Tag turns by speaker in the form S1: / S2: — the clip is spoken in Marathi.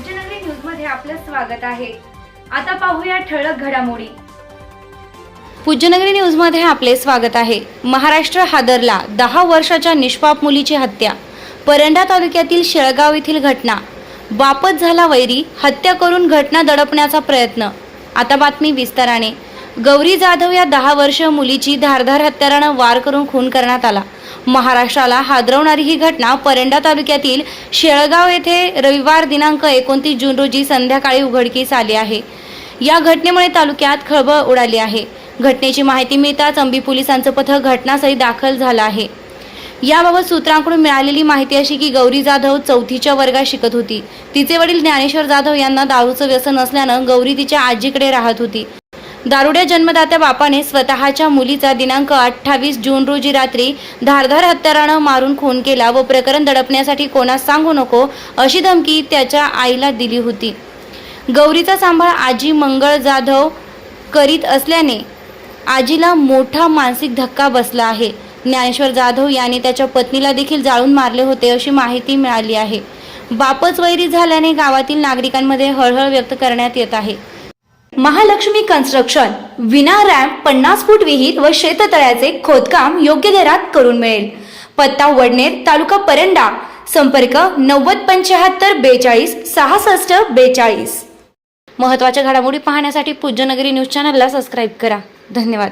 S1: पूज्यनगरी न्यूजमध्ये आपलं स्वागत आहे. आता पाहूया ठळक घडामोडी. पूज्यनगरी न्यूजमध्ये आपले स्वागत आहे. महाराष्ट्र हादरला दहा वर्षाच्या निष्पाप मुलीची हत्या. परंडा तालुक्यातील शेळगाव येथील घटना. बापत झाला वैरी हत्या करून घटना दडपण्याचा प्रयत्न. आता बातमी विस्ताराने. गौरी जाधव या दहा वर्ष मुलीची धारधार हत्यारानं वार करून खून करण्यात आला. महाराष्ट्राला हादरवणारी ही घटना परंडा तालुक्यातील शेळगाव येथे रविवार दिनांक एकोणतीस जून रोजी संध्याकाळी उघडकीस आली आहे. या घटनेमुळे तालुक्यात खळबळ उडाली आहे. घटनेची माहिती मिळताच अंबी पोलिसांचं पथक घटनास्थळी दाखल झालं आहे. याबाबत सूत्रांकडून मिळालेली माहिती अशी की गौरी जाधव चौथीच्या वर्गात शिकत होती. तिचे वडील ज्ञानेश्वर जाधव यांना दारूचं व्यसन असल्यानं गौरी तिच्या आजीकडे राहत होती. दारुड्या जन्मदात्या बापाने स्वतःच्या मुलीचा दिनांक अठ्ठावीस जून रोजी रात्री धारधार हत्यारानं मारून खून केला व प्रकरण दडपण्यासाठी कोणास सांगू नको अशी धमकी त्याच्या आईला दिली होती. गौरीचा सांभाळ आजी मंगळ जाधव करीत असल्याने आजीला मोठा मानसिक धक्का बसला आहे. ज्ञानेश्वर जाधव याने त्याच्या पत्नीला देखील जाळून मारले होते अशी माहिती मिळाली आहे. बापच वैरी झाल्याने गावातील नागरिकांमध्ये हळहळ व्यक्त करण्यात येत आहे. महालक्ष्मी कन्स्ट्रक्शन विना रॅम्प पन्नास फूट विहीर व शेततळ्याचे खोदकाम योग्य दरात करून मिळेल. पत्ता वडनेर तालुका परंडा. संपर्क नव्वद पंच्याहत्तर बेचाळीस सहासष्ट बेचाळीस. महत्त्वाच्या घडामोडी पाहण्यासाठी पूज्यनगरी न्यूज चॅनलला सबस्क्राईब करा. धन्यवाद.